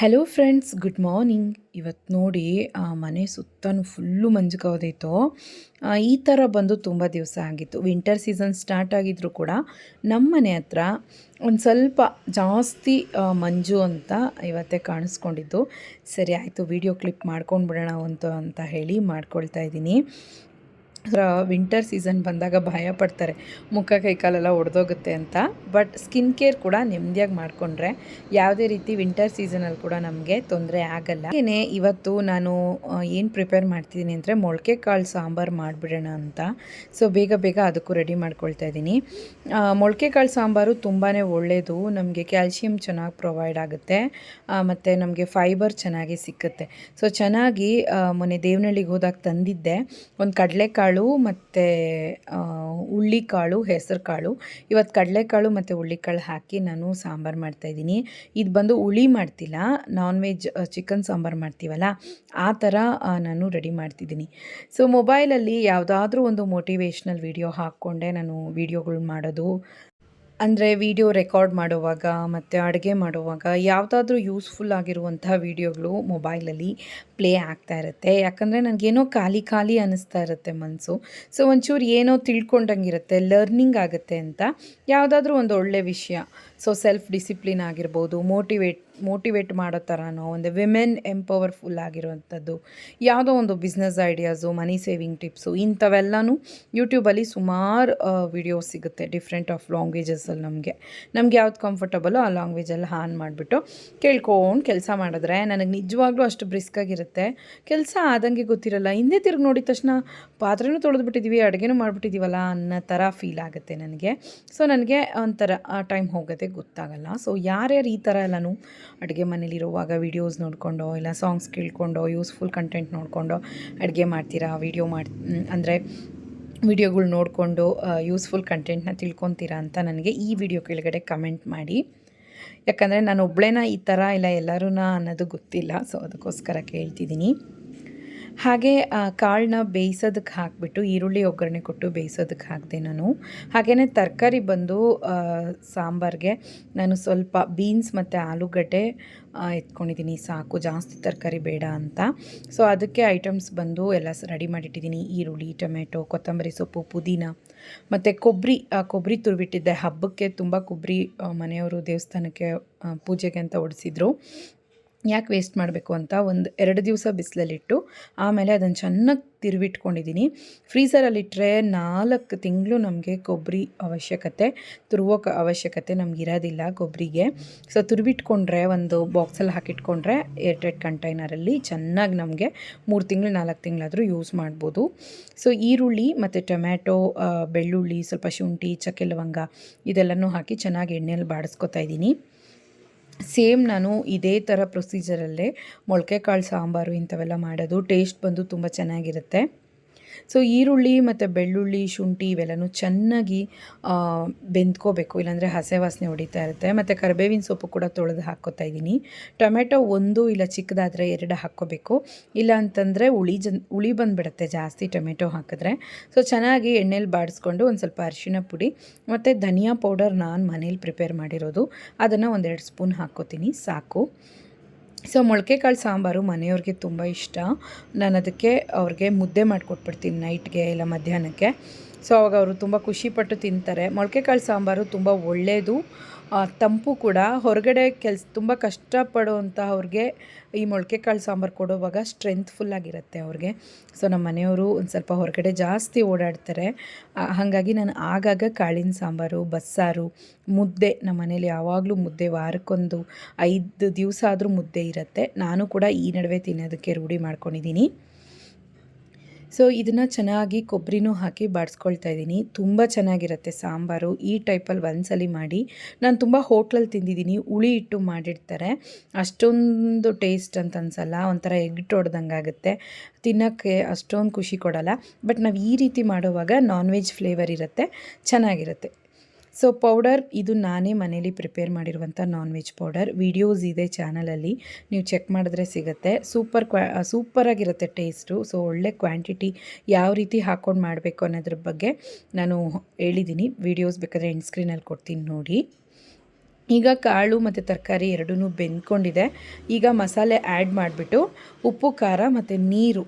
Hello friends good morning ಇವತ್ತು ನೋಡಿ ಮನೆ ಸುತ್ತಾನು ಫುಲ್ಲು ಮಂಜು ಕವಿದೈತು ಈ ಥರ ಬಂದು ತುಂಬ ದಿವಸ ಆಗಿತ್ತು. ವಿಂಟರ್ ಸೀಸನ್ ಸ್ಟಾರ್ಟ್ ಆಗಿದ್ರು ಕೂಡ ನಮ್ಮ ಮನೆ ಹತ್ರ ಒಂದು ಸ್ವಲ್ಪ ಜಾಸ್ತಿ ಮಂಜು ಅಂತ ಇವತ್ತೇ ಕಾಣಿಸ್ಕೊಂಡಿದ್ದು. ಸರಿ, ಆಯಿತು ವಿಡಿಯೋ ಕ್ಲಿಪ್ ಮಾಡ್ಕೊಂಡು ಬಿಡೋಣ ಅಂತ ಅಂತ ಹೇಳಿ ಮಾಡ್ಕೊಳ್ತಾ ಇದ್ದೀನಿ. ವಿಂಟರ್ ಸೀಸನ್ ಬಂದಾಗ ಭಯ ಪಡ್ತಾರೆ. ಮುಖ ಕೈಕಾಲೆಲ್ಲ ಒಡೆದೋಗುತ್ತೆ ಅಂತ. ಬಟ್ ಸ್ಕಿನ್ ಕೇರ್ ಕೂಡ ನೆಮ್ಮದಿಯಾಗಿ ಮಾಡಿಕೊಂಡ್ರೆ ಯಾವುದೇ ರೀತಿ ವಿಂಟರ್ ಸೀಸನಲ್ಲಿ ಕೂಡ ನಮಗೆ ತೊಂದರೆ ಆಗಲ್ಲ. ಏನೇ ಇವತ್ತು ನಾನು ಏನು ಪ್ರಿಪೇರ್ ಮಾಡ್ತಿದ್ದೀನಿ ಅಂದರೆ ಮೊಳಕೆ ಕಾಳು ಸಾಂಬಾರು ಮಾಡಿಬಿಡೋಣ ಅಂತ. ಸೊ ಬೇಗ ಬೇಗ ಅದಕ್ಕೂ ರೆಡಿ ಮಾಡ್ಕೊಳ್ತಾ ಇದ್ದೀನಿ. ಮೊಳಕೆ ಕಾಳು ಸಾಂಬಾರು ತುಂಬಾ ಒಳ್ಳೆಯದು ನಮಗೆ ಕ್ಯಾಲ್ಶಿಯಂ ಚೆನ್ನಾಗಿ ಪ್ರೊವೈಡ್ ಆಗುತ್ತೆ. ಮತ್ತು ನಮಗೆ ಫೈಬರ್ ಚೆನ್ನಾಗಿ ಸಿಕ್ಕುತ್ತೆ. ಸೊ ಚೆನ್ನಾಗಿ ಮೊನ್ನೆ ದೇವನಹಳ್ಳಿಗೆ ಹೋದಾಗ ತಂದಿದ್ದೆ. ಒಂದು ಕಡಲೆಕಾಳು ಮತ್ತು ಹುಳ್ಳಿಕಾಳು ಹೆಸರು ಕಾಳು ಇವತ್ತು ಕಡಲೆಕಾಳು ಮತ್ತು ಹುಳ್ಳಿಕಾಳು ಹಾಕಿ ನಾನು ಸಾಂಬಾರು ಮಾಡ್ತಾಯಿದ್ದೀನಿ ಇದು ಬಂದು ಹುಳಿ ಮಾಡ್ತಿಲ್ಲ ನಾನ್ ವೆಜ್ ಚಿಕನ್ ಸಾಂಬಾರು ಮಾಡ್ತೀವಲ್ಲ, ಆ ಥರ ನಾನು ರೆಡಿ ಮಾಡ್ತಿದ್ದೀನಿ. ಸೊ ಮೊಬೈಲಲ್ಲಿ ಯಾವುದಾದ್ರೂ ಒಂದು ಮೋಟಿವೇಶ್ನಲ್ ವಿಡಿಯೋ ಹಾಕ್ಕೊಂಡೆ ನಾನು ವೀಡಿಯೋಗಳು ಮಾಡೋದು. ಅಂದರೆ ವಿಡಿಯೋ ರೆಕಾರ್ಡ್ ಮಾಡುವಾಗ ಮತ್ತು ಅಡುಗೆ ಮಾಡುವಾಗ ಯಾವುದಾದ್ರೂ ಯೂಸ್ಫುಲ್ ಆಗಿರುವಂಥ ವೀಡಿಯೋಗಳು ಮೊಬೈಲಲ್ಲಿ ಪ್ಲೇ ಆಗ್ತಾ ಇರುತ್ತೆ. ಯಾಕಂದರೆ ನನಗೇನೋ ಖಾಲಿ ಖಾಲಿ ಅನ್ನಿಸ್ತಾ ಇರುತ್ತೆ ಮನಸ್ಸು ಸೊ ಒಂಚೂರು ಏನೋ ತಿಳ್ಕೊಂಡಂಗಿರುತ್ತೆ ಲರ್ನಿಂಗ್ ಆಗುತ್ತೆ ಅಂತ. ಯಾವುದಾದ್ರೂ ಒಂದು ಒಳ್ಳೆಯ ವಿಷಯ. ಸೊ ಸೆಲ್ಫ್ ಡಿಸಿಪ್ಲಿನ್ ಆಗಿರ್ಬೋದು ಮೋಟಿವೇಟ್ ಮೋಟಿವೇಟ್ ಮಾಡೋ ಥರನೋ, ಒಂದು ವಿಮೆನ್ ಎಂಪವರ್ಫುಲ್ ಆಗಿರುವಂಥದ್ದು, ಯಾವುದೋ ಒಂದು business ideas money saving tips ಇಂಥವೆಲ್ಲನೂ ಯೂಟ್ಯೂಬಲ್ಲಿ ಸುಮಾರು ವಿಡಿಯೋಸ್ ಸಿಗುತ್ತೆ ಡಿಫ್ರೆಂಟ್ ಆಫ್ ಲ್ಯಾಂಗ್ವೇಜಸಲ್ಲಿ ನಮಗೆ. ನಮ್ಗೆ ಯಾವ್ದು ಕಂಫರ್ಟಬಲೋ ಆ ಲ್ಯಾಂಗ್ವೇಜಲ್ಲಿ ಆನ್ ಮಾಡಿಬಿಟ್ಟು ಕೇಳ್ಕೊಂಡು ಕೆಲಸ ಮಾಡಿದ್ರೆ ನನಗೆ ನಿಜವಾಗ್ಲೂ ಅಷ್ಟು ಬ್ರಿಸ್ಕಾಗಿರುತ್ತೆ ಕೆಲಸ ಆದಂಗೆ ಗೊತ್ತಿರಲ್ಲ, ಹಿಂದೆ ತಿರುಗಿ ನೋಡಿದ ತಕ್ಷಣ ಪಾತ್ರೆನೂ ತೊಳೆದ್ಬಿಟ್ಟಿದ್ದೀವಿ ಅಡುಗೆನೂ ಮಾಡಿಬಿಟ್ಟಿದ್ದೀವಲ್ಲ ಅನ್ನೋ ಥರ ಫೀಲ್ ಆಗುತ್ತೆ ನನಗೆ. ಸೊ ನನಗೆ ಒಂಥರ ಟೈಮ್ ಹೋಗೋದೇ ಗೊತ್ತಾಗಲ್ಲ. ಸೊ ಯಾರ್ಯಾರು ಈ ಥರ ಎಲ್ಲನೂ ಅಡುಗೆ ಮನೇಲಿರುವಾಗ ವೀಡಿಯೋಸ್ ನೋಡಿಕೊಂಡು, ಇಲ್ಲ ಸಾಂಗ್ಸ್ ಕೇಳ್ಕೊಂಡು ಯೂಸ್ಫುಲ್ ಕಂಟೆಂಟ್ ನೋಡಿಕೊಂಡು ಅಡುಗೆ ಮಾಡ್ತೀರಾ? ವೀಡಿಯೋ ಮಾಡಿ ಅಂದರೆ ವಿಡಿಯೋಗಳು ನೋಡಿಕೊಂಡು ಯೂಸ್ಫುಲ್ ಕಂಟೆಂಟ್ನ ತಿಳ್ಕೊತೀರಾ ಅಂತ ನನಗೆ ಈ ವಿಡಿಯೋ ಕೆಳಗಡೆ ಕಮೆಂಟ್ ಮಾಡಿ. ಯಾಕಂದರೆ ನಾನು ಒಬ್ಬಳೇನ ಈ ಥರ ಇಲ್ಲ ಎಲ್ಲರೂ ಅನ್ನೋದು ಗೊತ್ತಿಲ್ಲ ಸೊ ಅದಕ್ಕೋಸ್ಕರ ಕೇಳ್ತಿದ್ದೀನಿ. ಹಾಗೆ ಕಾಳನ್ನ ಬೇಯಿಸೋದಕ್ಕೆ ಹಾಕಿಬಿಟ್ಟು, ಈರುಳ್ಳಿ, ಒಗ್ಗರಣೆ ಕೊಟ್ಟು ಬೇಯಿಸೋದಕ್ಕೆ ಹಾಕಿದೆ ನಾನು. ಹಾಗೆಯೇ ತರಕಾರಿ ಬಂದು ಸಾಂಬಾರಿಗೆ ನಾನು ಸ್ವಲ್ಪ ಬೀನ್ಸ್ ಮತ್ತು ಆಲೂಗಡ್ಡೆ ಎತ್ಕೊಂಡಿದ್ದೀನಿ. ಸಾಕು, ಜಾಸ್ತಿ ತರಕಾರಿ ಬೇಡ ಅಂತ. ಸೊ, ಅದಕ್ಕೆ ಐಟಮ್ಸ್ ಬಂದು ಎಲ್ಲ ರೆಡಿ ಮಾಡಿಟ್ಟಿದ್ದೀನಿ. ಈರುಳ್ಳಿ ಟೊಮೆಟೊ ಕೊತ್ತಂಬರಿ ಸೊಪ್ಪು, ಪುದೀನ ಮತ್ತು ಕೊಬ್ಬರಿ ಕೊಬ್ಬರಿ ತುರಿಬಿಟ್ಟಿದ್ದೆ. ಹಬ್ಬಕ್ಕೆ ತುಂಬ ಕೊಬ್ಬರಿ ಮನೆಯವರು ದೇವಸ್ಥಾನಕ್ಕೆ ಪೂಜೆಗೆ ಅಂತ ಒಡಿಸಿದ್ರು. ಯಾಕೆ ವೇಸ್ಟ್ ಮಾಡಬೇಕು ಅಂತ ಒಂದು ಎರಡು ದಿವಸ ಬಿಸಿಲಲ್ಲಿಟ್ಟು ಆಮೇಲೆ ಅದನ್ನು ಚೆನ್ನಾಗಿ ತಿರುವಿಟ್ಕೊಂಡಿದ್ದೀನಿ ಫ್ರೀಸರಲ್ಲಿಟ್ಟರೆ ನಾಲ್ಕು ತಿಂಗಳು ನಮಗೆ ಕೊಬ್ಬರಿ ಅವಶ್ಯಕತೆ, ತುರುವೋಕೆ ಅವಶ್ಯಕತೆ ನಮ್ಗೆ ಇರೋದಿಲ್ಲ ಕೊಬ್ಬರಿಗೆ ಸೊ ತುರುವಿಟ್ಕೊಂಡ್ರೆ ಒಂದು ಬಾಕ್ಸಲ್ಲಿ ಹಾಕಿಟ್ಕೊಂಡ್ರೆ ಏರ್ಟೆಡ್ ಕಂಟೈನರಲ್ಲಿ ಚೆನ್ನಾಗಿ ನಮಗೆ ಮೂರು ತಿಂಗಳು, ನಾಲ್ಕು ತಿಂಗಳಾದರೂ ಯೂಸ್ ಮಾಡ್ಬೋದು. ಸೊ ಈರುಳ್ಳಿ ಮತ್ತು ಟೊಮ್ಯಾಟೊ ಬೆಳ್ಳುಳ್ಳಿ, ಸ್ವಲ್ಪ ಶುಂಠಿ, ಚಕ್ಕೆ ಲವಂಗ ಇದೆಲ್ಲನೂ ಹಾಕಿ ಚೆನ್ನಾಗಿ ಎಣ್ಣೆಯಲ್ಲಿ ಬಾಡಿಸ್ಕೊತಾ ಇದ್ದೀನಿ ಸೇಮ್ ನಾನು ಇದೇ ಥರ ಪ್ರೊಸೀಜರಲ್ಲೇ ಮೊಳಕೆ ಕಾಳು ಸಾಂಬಾರು ಇಂಥವೆಲ್ಲ ಮಾಡೋದು. ಟೇಸ್ಟ್ ಬಂದು ತುಂಬ ಚೆನ್ನಾಗಿರುತ್ತೆ. ಸೊ ಈರುಳ್ಳಿ ಮತ್ತು ಬೆಳ್ಳುಳ್ಳಿ, ಶುಂಠಿ ಇವೆಲ್ಲನೂ ಚೆನ್ನಾಗಿ ಬೆಂದ್ಕೋಬೇಕು. ಇಲ್ಲಾಂದರೆ ಹಸೆ ವಾಸನೆ ಹೊಡಿತಾ ಇರುತ್ತೆ. ಮತ್ತು ಕರಿಬೇವಿನ ಸೊಪ್ಪು ಕೂಡ ತೊಳೆದು ಹಾಕ್ಕೋತಾ ಇದ್ದೀನಿ. ಟೊಮೆಟೊ ಒಂದು ಇಲ್ಲ ಚಿಕ್ಕದಾದರೆ ಎರಡು ಹಾಕ್ಕೋಬೇಕು. ಇಲ್ಲ ಅಂತಂದರೆ ಹುಳಿ ಜನ್, ಹುಳಿ ಬಂದುಬಿಡುತ್ತೆ ಜಾಸ್ತಿ ಟೊಮೆಟೊ ಹಾಕಿದ್ರೆ. ಸೊ ಚೆನ್ನಾಗಿ ಎಣ್ಣೆಲಿ ಬಾಡಿಸ್ಕೊಂಡು ಒಂದು ಸ್ವಲ್ಪ ಅರಿಶಿನ ಪುಡಿ ಮತ್ತು ಧನಿಯಾ ಪೌಡರ್ ನಾನು ಮನೇಲಿ ಪ್ರಿಪೇರ್ ಮಾಡಿರೋದು. ಅದನ್ನು ಒಂದೆರಡು ಸ್ಪೂನ್ ಹಾಕ್ಕೋತೀನಿ. ಸಾಕು. ಸೊ ಮೊಳಕೆ ಕಾಳು ಸಾಂಬಾರು ಮನೆಯವ್ರಿಗೆ ತುಂಬ ಇಷ್ಟ. ನಾನು ಅದಕ್ಕೆ ಅವ್ರಿಗೆ ಮುದ್ದೆ ಮಾಡಿಕೊಟ್ಬಿಡ್ತೀನಿ ನೈಟ್ಗೆ ಇಲ್ಲ ಮಧ್ಯಾಹ್ನಕ್ಕೆ. ಸೊ ಅವಾಗ ಅವರು ತುಂಬ ಖುಷಿಪಟ್ಟು ತಿಂತಾರೆ. ಮೊಳಕೆ ಕಾಳು ಸಾಂಬಾರು ತುಂಬ ಒಳ್ಳೆಯದು ತಂಪು ಕೂಡ ಹೊರಗಡೆ ಕೆಲ್ಸ, ತುಂಬ ಕಷ್ಟಪಡುವಂಥ ಅವ್ರಿಗೆ ಈ ಮೊಳಕೆ ಕಾಳು ಸಾಂಬಾರು ಕೊಡುವಾಗ ಸ್ಟ್ರೆಂತ್ಫುಲ್ ಆಗಿರುತ್ತೆ ಅವ್ರಿಗೆ. ಸೊ ನಮ್ಮ ಮನೆಯವರು ಒಂದು ಸ್ವಲ್ಪ ಹೊರಗಡೆ ಜಾಸ್ತಿ ಓಡಾಡ್ತಾರೆ. ಹಾಗಾಗಿ ನಾನು ಆಗಾಗ ಕಾಳಿನ ಸಾಂಬಾರು, ಬಸ್ಸಾರು, ಮುದ್ದೆ ನಮ್ಮ ಮನೇಲಿ ಯಾವಾಗಲೂ ಮುದ್ದೆ ವಾರಕ್ಕೊಂದು ಐದು ದಿವಸ ಆದರೂ ಮುದ್ದೆ ಇರುತ್ತೆ. ನಾನು ಕೂಡ ಈ ನಡುವೆ ತಿನ್ನೋದಕ್ಕೆ ರೂಢಿ ಮಾಡ್ಕೊಂಡಿದ್ದೀನಿ. ಸೊ ಇದನ್ನು ಚೆನ್ನಾಗಿ ಕೊಬ್ಬರಿನೂ ಹಾಕಿ ಬಾಡಿಸ್ಕೊಳ್ತಾ ಇದ್ದೀನಿ. ತುಂಬ ಚೆನ್ನಾಗಿರುತ್ತೆ ಸಾಂಬಾರು. ಈ ಟೈಪಲ್ಲಿ ಒಂದ್ಸಲಿ ಮಾಡಿ. ನಾನು ತುಂಬ ಹೋಟ್ಲಲ್ಲಿ ತಿಂದಿದ್ದೀನಿ. ಹುಳಿ ಇಟ್ಟು ಮಾಡಿರ್ತಾರೆ. ಅಷ್ಟೊಂದು ಟೇಸ್ಟ್ ಅಂತ ಅನ್ಸಲ್ಲ. ಒಂಥರ ಎಗ್ ಆಗುತ್ತೆ. ತಿನ್ನೋಕ್ಕೆ ಅಷ್ಟೊಂದು ಖುಷಿ ಕೊಡಲ್ಲ. ಬಟ್ ನಾವು ಈ ರೀತಿ ಮಾಡುವಾಗ ನಾನ್ ವೆಜ್ ಫ್ಲೇವರ್ ಇರುತ್ತೆ. ಚೆನ್ನಾಗಿರುತ್ತೆ. ಸೊ ಪೌಡರ್ ಇದು ನಾನೇ ಮನೇಲಿ ಪ್ರಿಪೇರ್ ಮಾಡಿರುವಂಥ ನಾನ್ ವೆಜ್ ಪೌಡರ್ ವೀಡಿಯೋಸ್ ಇದೆ ಚಾನಲಲ್ಲಿ ನೀವು ಚೆಕ್ ಮಾಡಿದ್ರೆ ಸಿಗುತ್ತೆ. ಸೂಪರ್ ಕ್ವಾ ಸೂಪರಾಗಿರುತ್ತೆ ಟೇಸ್ಟು ಸೊ ಒಳ್ಳೆ ಕ್ವಾಂಟಿಟಿ ಯಾವ ರೀತಿ ಹಾಕ್ಕೊಂಡು ಮಾಡಬೇಕು ಅನ್ನೋದ್ರ ಬಗ್ಗೆ ನಾನು ಹೇಳಿದ್ದೀನಿ ವೀಡಿಯೋಸ್ ಬೇಕಾದರೆ ಎಂಡ್ ಸ್ಕ್ರೀನಲ್ಲಿ ಕೊಡ್ತೀನಿ ನೋಡಿ. ಈಗ ಕಾಳು ಮತ್ತು ತರಕಾರಿ ಎರಡೂ ಬೆಂದ್ಕೊಂಡಿದೆ. ಈಗ ಮಸಾಲೆ ಆ್ಯಡ್ ಮಾಡಿಬಿಟ್ಟು ಉಪ್ಪು, ಖಾರ ಮತ್ತು ನೀರು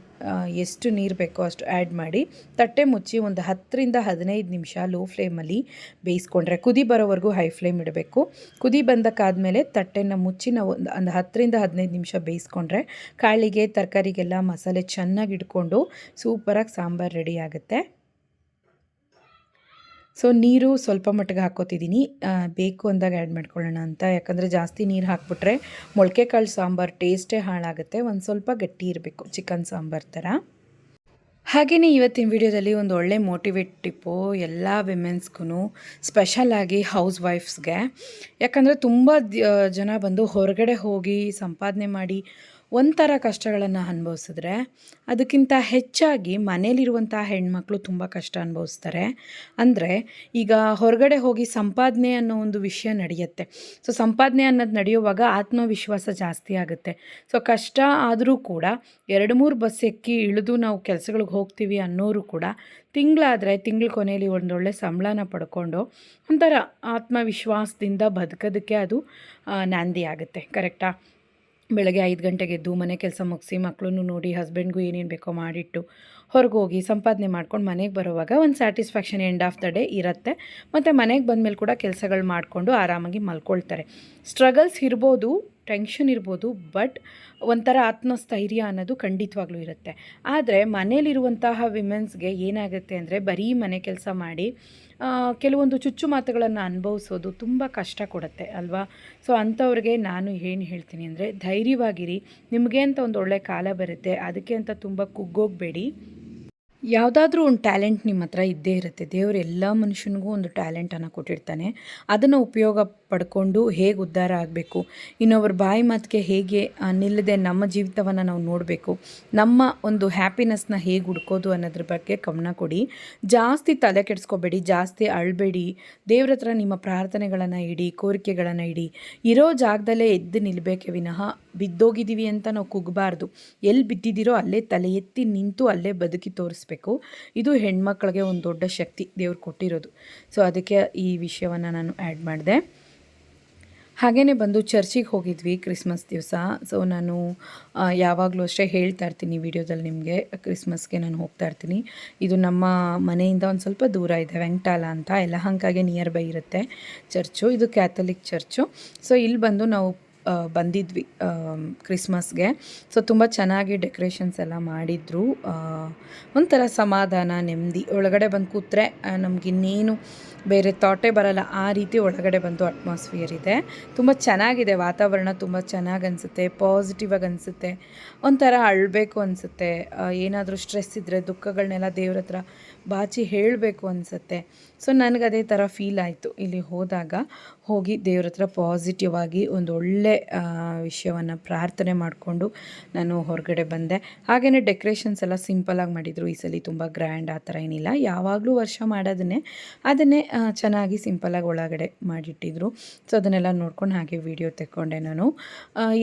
ಎಷ್ಟು ನೀರು ಬೇಕೋ ಅಷ್ಟು ಆ್ಯಡ್ ಮಾಡಿ ತಟ್ಟೆ ಮುಚ್ಚಿ ಒಂದು ಹತ್ತರಿಂದ ಹದಿನೈದು ನಿಮಿಷ ಲೋ ಫ್ಲೇಮಲ್ಲಿ ಬೇಯಿಸ್ಕೊಂಡ್ರೆ ಕುದಿ ಬರೋವರೆಗೂ ಹೈ ಫ್ಲೇಮ್ ಇಡಬೇಕು. ಕುದಿ ಬಂದಕ್ಕಾದಮೇಲೆ ತಟ್ಟೆನ ಮುಚ್ಚಿ ನಾವು ಒಂದು ಒಂದು ಹತ್ತರಿಂದ ಹದಿನೈದು ನಿಮಿಷ ಬೇಯಿಸ್ಕೊಂಡ್ರೆ ಕಾಳಿಗೆ, ತರಕಾರಿಗೆಲ್ಲ ಮಸಾಲೆ ಚೆನ್ನಾಗಿ ಇಟ್ಕೊಂಡು ಸೂಪರಾಗಿ ಸಾಂಬಾರು ರೆಡಿ ಆಗುತ್ತೆ. ಸೊ ನೀರು ಸ್ವಲ್ಪ ಮಟ್ಟಿಗೆ ಹಾಕ್ಕೋತಿದ್ದೀನಿ ಬೇಕು ಅಂದಾಗ ಆ್ಯಡ್ ಮಾಡ್ಕೊಳ್ಳೋಣ ಅಂತ. ಯಾಕಂದರೆ ಜಾಸ್ತಿ ನೀರು ಹಾಕ್ಬಿಟ್ರೆ ಮೊಳಕೆ ಕಾಳು ಸಾಂಬಾರು ಟೇಸ್ಟೇ ಹಾಳಾಗುತ್ತೆ. ಒಂದು ಸ್ವಲ್ಪ ಗಟ್ಟಿ ಇರಬೇಕು, ಚಿಕನ್ ಸಾಂಬಾರು ಥರ ಹಾಗೆಯೇ ಇವತ್ತಿನ ವಿಡಿಯೋದಲ್ಲಿ ಒಂದು ಒಳ್ಳೆ ಮೋಟಿವೇಟ್ ಟಿಪ್ಪು ಎಲ್ಲ ವಿಮೆನ್ಸ್ಗೂ ಸ್ಪೆಷಲಾಗಿ ಹೌಸ್ ವೈಫ್ಸ್ಗೆ ಯಾಕಂದರೆ ತುಂಬ ಜನ ಬಂದು ಹೊರಗಡೆ ಹೋಗಿ ಸಂಪಾದನೆ ಮಾಡಿ ಒಂಥರ ಕಷ್ಟಗಳನ್ನು ಅನುಭವಿಸಿದ್ರೆ ಅದಕ್ಕಿಂತ ಹೆಚ್ಚಾಗಿ ಮನೇಲಿರುವಂಥ ಹೆಣ್ಮಕ್ಳು ತುಂಬ ಕಷ್ಟ ಅನುಭವಿಸ್ತಾರೆ. ಅಂದರೆ ಈಗ ಹೊರಗಡೆ ಹೋಗಿ ಸಂಪಾದನೆ ಅನ್ನೋ ಒಂದು ವಿಷಯ ನಡೆಯುತ್ತೆ. ಸೊ ಸಂಪಾದನೆ ಅನ್ನೋದು ನಡೆಯುವಾಗ ಆತ್ಮವಿಶ್ವಾಸ ಜಾಸ್ತಿ ಆಗುತ್ತೆ. ಸೊ ಕಷ್ಟ ಆದರೂ ಕೂಡ ಎರಡು ಮೂರು ಬಸ್ ಎಕ್ಕಿ ಇಳಿದು ನಾವು ಕೆಲಸಗಳಿಗೆ ಹೋಗ್ತೀವಿ ಅನ್ನೋರು ಕೂಡ ತಿಂಗಳಾದರೆ ತಿಂಗಳ ಕೊನೆಯಲ್ಲಿ ಒಂದೊಳ್ಳೆ ಸಂಬಳನ ಪಡ್ಕೊಂಡು ಒಂಥರ ಆತ್ಮವಿಶ್ವಾಸದಿಂದ ಬದುಕೋದಕ್ಕೆ ಅದು ನಾಂದಿ ಆಗುತ್ತೆ. ಕರೆಕ್ಟಾ? ಬೆಳಗ್ಗೆ ಐದು ಗಂಟೆಗೆ ಎದ್ದು ಮನೆ ಕೆಲಸ ಮುಗಿಸಿ ಮಕ್ಕಳನ್ನು ನೋಡಿ ಹಸ್ಬೆಂಡ್ಗೂ ಏನೇನು ಬೇಕೋ ಮಾಡಿಟ್ಟು ಹೊರಗೆ ಹೋಗಿ ಸಂಪಾದನೆ ಮಾಡ್ಕೊಂಡು ಮನೆಗೆ ಬರುವಾಗ ಒಂದು satisfaction end of the day ಇರುತ್ತೆ. ಮತ್ತು ಮನೆಗೆ ಬಂದಮೇಲೆ ಕೂಡ ಕೆಲಸಗಳು ಮಾಡಿಕೊಂಡು ಆರಾಮಾಗಿ ಮಲ್ಕೊಳ್ತಾರೆ. ಸ್ಟ್ರಗಲ್ಸ್ ಇರ್ಬೋದು ಟೆನ್ಷನ್ ಇರ್ಬೋದು ಬಟ್ ಒಂಥರ ಆತ್ಮಸ್ಥೈರ್ಯ ಅನ್ನೋದು ಖಂಡಿತವಾಗ್ಲೂ ಇರುತ್ತೆ. ಆದರೆ ಮನೇಲಿರುವಂತಹ ವಿಮೆನ್ಸ್ಗೆ ಏನಾಗುತ್ತೆ ಅಂದರೆ ಬರೀ ಮನೆ ಕೆಲಸ ಮಾಡಿ ಕೆಲವೊಂದು ಚುಚ್ಚು ಮಾತುಗಳನ್ನು ಅನುಭವಿಸೋದು ತುಂಬ ಕಷ್ಟ ಕೊಡುತ್ತೆ, ಅಲ್ವಾ? ಸೊ ಅಂಥವ್ರಿಗೆ ನಾನು ಏನು ಹೇಳ್ತೀನಿ ಅಂದರೆ ಧೈರ್ಯವಾಗಿರಿ. ನಿಮಗೆ ಅಂತ ಒಂದು ಒಳ್ಳೆಯ ಕಾಲ ಬರುತ್ತೆ. ಅದಕ್ಕೆ ಅಂತ ತುಂಬ ಕುಗ್ಗೋಗಬೇಡಿ. ಯಾವುದಾದ್ರೂ ಒಂದು ಟ್ಯಾಲೆಂಟ್ ನಿಮ್ಮ ಹತ್ರ ಇದ್ದೇ ಇರುತ್ತೆ. ದೇವರು ಎಲ್ಲ ಮನುಷ್ಯನಿಗೂ ಒಂದು ಟ್ಯಾಲೆಂಟನ್ನು ಕೊಟ್ಟಿರ್ತಾನೆ. ಅದನ್ನು ಉಪಯೋಗ ಪಡ್ಕೊಂಡು ಹೇಗೆ ಉದ್ಧಾರ ಆಗಬೇಕು? ಇನ್ನೊಬ್ಬರ ಬಾಯಿ ಮಾತಿಗೆ ಹೇಗೆ ನಿಲ್ಲದೆ ನಮ್ಮ ಜೀವಿತವನ್ನು ನಾವು ನೋಡಬೇಕು? ನಮ್ಮ ಒಂದು ಹ್ಯಾಪಿನೆಸ್ನ ಹೇಗೆ ಹುಡ್ಕೋದು ಅನ್ನೋದ್ರ ಬಗ್ಗೆ ಗಮನ ಕೊಡಿ. ಜಾಸ್ತಿ ತಲೆ ಕೆಡಿಸ್ಕೋಬೇಡಿ, ಜಾಸ್ತಿ ಅಳಬೇಡಿ. ದೇವ್ರ ಹತ್ರ ನಿಮ್ಮ ಪ್ರಾರ್ಥನೆಗಳನ್ನು ಇಡಿ, ಕೋರಿಕೆಗಳನ್ನು ಇಡಿ. ಇರೋ ಜಾಗದಲ್ಲೇ ಎದ್ದು ನಿಲ್ಲಬೇಕೆ ವಿನಃ ಬಿದ್ದೋಗಿದ್ದೀವಿ ಅಂತ ನಾವು ಕುಗ್ಬಾರ್ದು. ಎಲ್ಲಿ ಬಿದ್ದಿದ್ದೀರೋ ಅಲ್ಲೇ ತಲೆ ಎತ್ತಿ ನಿಂತು ಅಲ್ಲೇ ಬದುಕಿ ತೋರಿಸ್ಬೇಕು. ಇದು ಹೆಣ್ಮಕ್ಳಿಗೆ ಒಂದು ದೊಡ್ಡ ಶಕ್ತಿ ದೇವ್ರು ಕೊಟ್ಟಿರೋದು. ಸೊ ಅದಕ್ಕೆ ಈ ವಿಷಯವನ್ನು ನಾನು ಆ್ಯಡ್ ಮಾಡಿದೆ. ಹಾಗೆಯೇ ಬಂದು ಚರ್ಚಿಗೆ ಹೋಗಿದ್ವಿ ಕ್ರಿಸ್ಮಸ್ ದಿವಸ. ಸೊ ನಾನು ಯಾವಾಗಲೂ ಅಷ್ಟೇ ಹೇಳ್ತಾ ಇರ್ತೀನಿ ವಿಡಿಯೋದಲ್ಲಿ ನಿಮಗೆ. ಕ್ರಿಸ್ಮಸ್ಗೆ ನಾನು ಹೋಗ್ತಾ ಇರ್ತೀನಿ. ಇದು ನಮ್ಮ ಮನೆಯಿಂದ ಒಂದು ಸ್ವಲ್ಪ ದೂರ ಇದೆ. ವೆಂಕಟಾಲ ಅಂತ. ಯಲಹಂಕಗೆ ನಿಯರ್ ಬೈ ಇರುತ್ತೆ. ಚರ್ಚು. ಇದು ಕ್ಯಾಥಲಿಕ್ ಚರ್ಚು. ಸೊ ಇಲ್ಲಿ ಬಂದು ನಾವು ಬಂದಿದ್ವಿ ಕ್ರಿಸ್ಮಸ್ಗೆ. ಸೊ, ತುಂಬ ಚೆನ್ನಾಗಿ ಡೆಕೋರೇಷನ್ಸ್ ಎಲ್ಲ ಮಾಡಿದ್ರು. ಒಂಥರ ಸಮಾಧಾನ, ನೆಮ್ಮದಿ. ಒಳಗಡೆ ಬಂದು ಕೂತ್ರೆ ನಮಗಿನ್ನೇನು ಬೇರೆ ಥಾಟೇ ಬರಲ್ಲ, ಆ ರೀತಿ ಒಳಗಡೆ ಬಂದು ಅಟ್ಮಾಸ್ಫಿಯರ್ ಇದೆ. ತುಂಬ ಚೆನ್ನಾಗಿದೆ ವಾತಾವರಣ, ತುಂಬ ಚೆನ್ನಾಗಿ ಅನಿಸುತ್ತೆ ಪಾಸಿಟಿವ್ ಆಗಿ ಅನಿಸುತ್ತೆ. ಒಂಥರ ಅಳಬೇಕು ಅನಿಸುತ್ತೆ. ಏನಾದರೂ ಸ್ಟ್ರೆಸ್ ಇದ್ದರೆ ದುಃಖಗಳನ್ನೆಲ್ಲ ದೇವ್ರ ಹತ್ರ ಬಾಚಿ ಹೇಳಬೇಕು ಅನಿಸುತ್ತೆ. ಸೊ ನನಗೆ ಅದೇ ಥರ ಫೀಲ್ ಆಯಿತು ಇಲ್ಲಿ ಹೋದಾಗ. ಹೋಗಿ ದೇವ್ರ ಹತ್ರ ಪಾಸಿಟಿವ್ ಆಗಿ ಒಂದು ಒಳ್ಳೆ ವಿಷಯವನ್ನು ಪ್ರಾರ್ಥನೆ ಮಾಡಿಕೊಂಡು ನಾನು ಹೊರಗಡೆ ಬಂದೆ. ಹಾಗೆಯೇ ಡೆಕೋರೇಷನ್ಸ್ ಎಲ್ಲ ಆಗಿ ಮಾಡಿದರು. ಈ ಸಲ ತುಂಬ ಗ್ರ್ಯಾಂಡ್ ಆ ಥರ ಏನಿಲ್ಲ. ಯಾವಾಗಲೂ ವರ್ಷ ಮಾಡೋದನ್ನೇ. ಅದನ್ನೇ ಚೆನ್ನಾಗಿ ಸಿಂಪಲಾಗಿ ಒಳಗಡೆ ಮಾಡಿಟ್ಟಿದ್ರು. ಸೊ ಅದನ್ನೆಲ್ಲ ನೋಡ್ಕೊಂಡು ಹಾಗೆ ವಿಡಿಯೋ ತೆಕ್ಕೊಂಡೆ ನಾನು.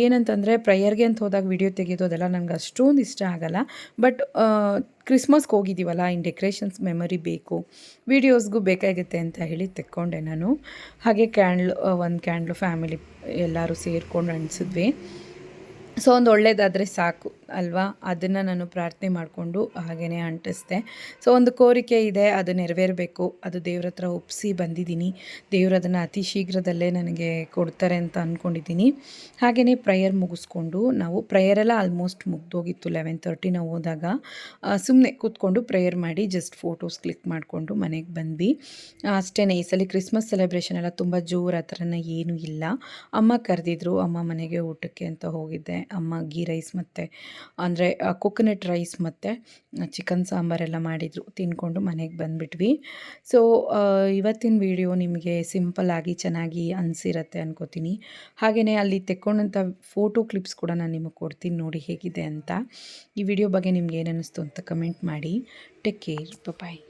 ಏನಂತಂದರೆ ಪ್ರಯರ್ಗೆ ಅಂತ ಹೋದಾಗ ವಿಡಿಯೋ ತೆಗೆಯೋದು ಅದೆಲ್ಲ ನನಗೆ ಅಷ್ಟೊಂದು ಇಷ್ಟ ಆಗಲ್ಲ. ಬಟ್ ಕ್ರಿಸ್ಮಸ್ಗೆ ಹೋಗಿದ್ದೀವಲ್ಲ, ಇನ್ ಡೆಕೋರೇಷನ್ಸ್ ಮೆಮೊರಿ ಬೇಕು ವೀಡಿಯೋಸ್ಗೂ ಬೇಕಾಗುತ್ತೆ ಅಂತ ಹೇಳಿ ತೆಕ್ಕೊಂಡೆ ನಾನು. ಹಾಗೆ ಕ್ಯಾಂಡ್ಲ್ ಒಂದು ಕ್ಯಾಂಡ್ಲು ಫ್ಯಾಮಿಲಿ ಎಲ್ಲರೂ ಸೇರಿಕೊಂಡು ಅಂಟಿಸಿದ್ವಿ. ಸೊ ಒಂದು ಒಳ್ಳೇದಾದರೆ ಸಾಕು, ಅಲ್ವಾ? ಅದನ್ನು ನಾನು ಪ್ರಾರ್ಥನೆ ಮಾಡಿಕೊಂಡು ಹಾಗೆಯೇ ಅಂಟಿಸ್ದೆ. ಸೊ ಒಂದು ಕೋರಿಕೆ ಇದೆ, ಅದು ನೆರವೇರಬೇಕು. ಅದು ದೇವ್ರ ಹತ್ರ ಒಪ್ಪಿಸಿ ಬಂದಿದ್ದೀನಿ. ದೇವ್ರು ಅದನ್ನು ಅತಿ ಶೀಘ್ರದಲ್ಲೇ ನನಗೆ ಕೊಡ್ತಾರೆ ಅಂತ ಅಂದ್ಕೊಂಡಿದ್ದೀನಿ ಹಾಗೆಯೇ ಪ್ರೇಯರ್ ಮುಗಿಸ್ಕೊಂಡು, ನಾವು ಪ್ರೇಯರೆಲ್ಲ ಆಲ್ಮೋಸ್ಟ್ ಮುಗ್ದೋಗಿತ್ತು ಲೆವೆನ್ ತರ್ಟಿ ನಾವು ಹೋದಾಗ. ಸುಮ್ಮನೆ ಕೂತ್ಕೊಂಡು ಪ್ರೇಯರ್ ಮಾಡಿ ಜಸ್ಟ್ ಫೋಟೋಸ್ ಕ್ಲಿಕ್ ಮಾಡಿಕೊಂಡು ಮನೆಗೆ ಬಂದ್ವಿ. ಅಷ್ಟೇ ಈ ಸಲ ಕ್ರಿಸ್ಮಸ್ ಸೆಲೆಬ್ರೇಷನ್ ಎಲ್ಲ ತುಂಬ ಜೋರು ಆ ಥರನ ಏನೂ ಇಲ್ಲ. ಅಮ್ಮ ಕರೆದಿದ್ರು, ಅಮ್ಮ ಮನೆಗೆ ಊಟಕ್ಕೆ ಅಂತ ಹೋಗಿದ್ದೆ. ಅಮ್ಮ ಗೀ ರೈಸ್ ಮತ್ತು, ಅಂದರೆ ಕೊಕೊನಟ್ ರೈಸ್ ಮತ್ತು ಚಿಕನ್ ಸಾಂಬಾರೆಲ್ಲ ಮಾಡಿದರು, ತಿನ್ಕೊಂಡು ಮನೆಗೆ ಬಂದುಬಿಟ್ವಿ. ಸೊ ಇವತ್ತಿನ ವಿಡಿಯೋ ನಿಮಗೆ ಸಿಂಪಲ್ಲಾಗಿ ಚೆನ್ನಾಗಿ ಅನಿಸಿರತ್ತೆ ಅನ್ಕೋತೀನಿ. ಹಾಗೆಯೇ ಅಲ್ಲಿ ತೆಕ್ಕೊಂಡಂಥ ಫೋಟೋ ಕ್ಲಿಪ್ಸ್ ಕೂಡ ನಾನು ನಿಮಗೆ ಕೊಡ್ತೀನಿ ನೋಡಿ ಹೇಗಿದೆ ಅಂತ. ಈ ವಿಡಿಯೋ ಬಗ್ಗೆ ನಿಮ್ಗೆ ಏನು ಅಂತ ಕಮೆಂಟ್ ಮಾಡಿ. Take care bye